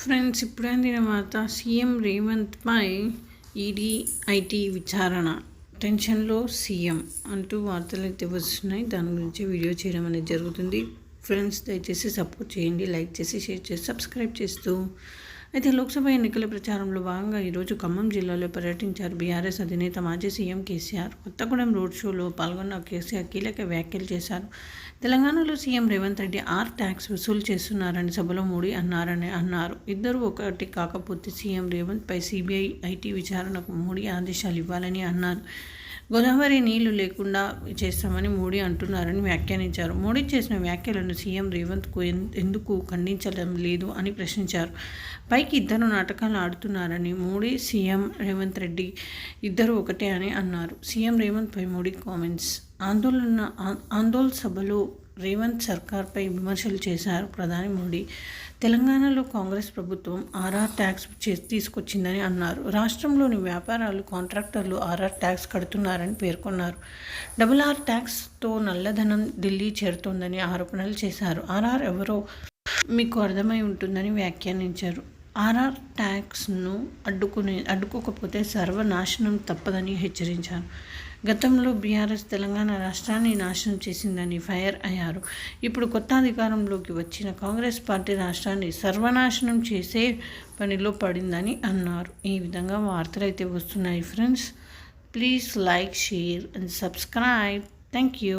Friends ఇప్పుడైన తర్వాత వార్త CM రేవంత్పై ED IT విచారణ. టెన్షన్లో సీఎం అంటూ వార్తలు అయితే వస్తున్నాయి. దాని గురించి వీడియో చేయడం అనేది జరుగుతుంది. ఫ్రెండ్స్ దయచేసి సపోర్ట్ చేయండి. లైక్ చేసి షేర్ చేసి సబ్స్క్రైబ్ చేస్తూ అయితే లోక్సభ ఎన్నికల ప్రచారంలో భాగంగా ఈరోజు ఖమ్మం జిల్లాలో పర్యటించారు బీఆర్ఎస్ అధినేత మాజీ సీఎం కేసీఆర్. కొత్తగూడెం రోడ్ షోలో పాల్గొన్న కేసీఆర్ కీలక వ్యాఖ్యలు చేశారు. తెలంగాణలో CM Revanth Reddy R tax వసూలు చేస్తున్నారని సభలో మోడీ అన్నారని అన్నారు. ఇద్దరు ఒకటి కాకపోతే సీఎం రేవంత్పై సిబిఐ ఐటీ విచారణకు మోడీ ఆదేశాలు ఇవ్వాలని అన్నారు. గోదావరి నీళ్ళు లేకుండా చేస్తామని మోడీ అంటున్నారని వ్యాఖ్యానించారు. మోడీ చేసిన వ్యాఖ్యలను సీఎం రేవంత్కు ఎందుకు ఖండించడం లేదు అని ప్రశ్నించారు. పైకి ఇద్దరు నాటకాలు ఆడుతున్నారని మోడీ సీఎం రేవంత్ రెడ్డి ఇద్దరు ఒకటే అని అన్నారు. సీఎం రేవంత్పై మోడీ కామెంట్స్. ఆందోళన ఆందోళన సభలో రేవంత్ సర్కార్పై విమర్శలు చేశారు ప్రధాని మోడీ. తెలంగాణలో కాంగ్రెస్ ప్రభుత్వం ఆర్ఆర్ ట్యాక్స్ తీసుకొచ్చిందని అన్నారు. రాష్ట్రంలోని వ్యాపారాలు కాంట్రాక్టర్లు ఆర్ఆర్ ట్యాక్స్ కడుతున్నారని పేర్కొన్నారు. డబుల్ ఆర్ ట్యాక్స్తో నల్లధనం ఢిల్లీ చేరుతోందని ఆరోపణలు చేశారు. ఆర్ఆర్ ఎవరో మీకు అర్థమై ఉంటుందని వ్యాఖ్యానించారు. ఆర్ఆర్ ట్యాక్స్ను అడ్డుకునే అడ్డుకోకపోతే సర్వనాశనం తప్పదని హెచ్చరించారు. గతంలో బీఆర్ఎస్ తెలంగాణ రాష్ట్రాన్ని నాశనం చేసిందని ఫైర్ అయ్యారు. ఇప్పుడు కొత్త అధికారంలోకి వచ్చిన కాంగ్రెస్ పార్టీ రాష్ట్రాన్ని సర్వనాశనం చేసే పనిలో పడిందని అన్నారు. ఈ విధంగా వార్తలు అయితే వస్తున్నాయి friends. Please like share and subscribe. Thank you.